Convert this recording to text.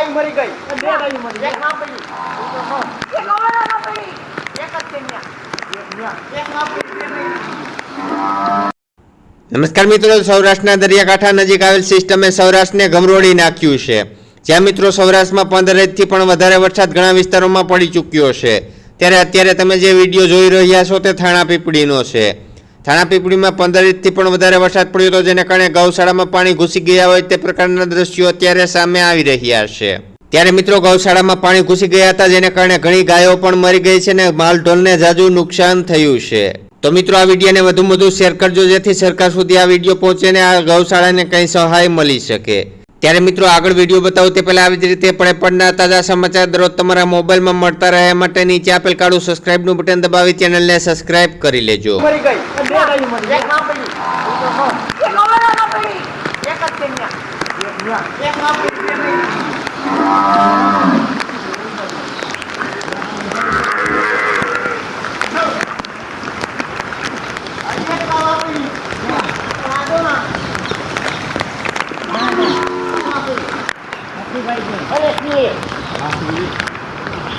ગાય મરી ગઈ. બે ગાયો મરી એક ના પડી. એક ના પડી. એક જ છે ન્યા. એક ના પડી. બે નહીં. નમસ્કાર મિત્રો સૌરાષ્ટ્રના દરિયાકાંઠા નજીક આવેલ સિસ્ટમે સૌરાષ્ટ્રને ગમરોળી નાખ્યું છે. જ્યાં મિત્રો સૌરાષ્ટ્રમાં પંદર ઇંચથી પણ વધારે વરસાદ ઘણા વિસ્તારોમાં પડી ચૂક્યો છે. ત્યારે અત્યારે તમે જે વીડિયો જોઈ રહ્યા છો તે થાણા પીપળીનો છે. થાણા પીપળીમાં પંદર ઇંચથી પણ વધારે વરસાદ પડ્યો હતો, જેને કારણે ગૌશાળામાં પાણી ઘૂસી ગયા હોય તે પ્રકારના દ્રશ્યો અત્યારે સામે આવી રહ્યા છે. ત્યારે મિત્રો, ગૌશાળામાં પાણી ઘૂસી ગયા હતા, જેને કારણે ઘણી ગાયો પણ મરી ગઈ છે અને માલઢોલને જાજુ નુકસાન થયું છે. તો મિત્રો, આ વિડીયોને વધુ વધુ શેર કરજો, જેથી સરકાર સુધી આ વીડિયો પહોંચે અને આ ગૌશાળાને કંઈ સહાય મળી શકે. ત્યારે મિત્રો આગળ વીડિયો બતાવું તે પહેલાં આવી જ રીતે પડે પડના તાજા સમાચાર દરરોજ તમારા મોબાઈલમાં મળતા રહે માટે નીચે આપેલ કાળું સબસ્ક્રાઇબનું બટન દબાવી ચેનલને સબસ્ક્રાઇબ કરી લેજો. એક ના પડી એક હવે ના પડી એક જ છે ન્યા. એક ના પડી બે નહીં. હજી એક ના પડી. વાંધો ના. આટલી ગાય છે અરે, શું એ?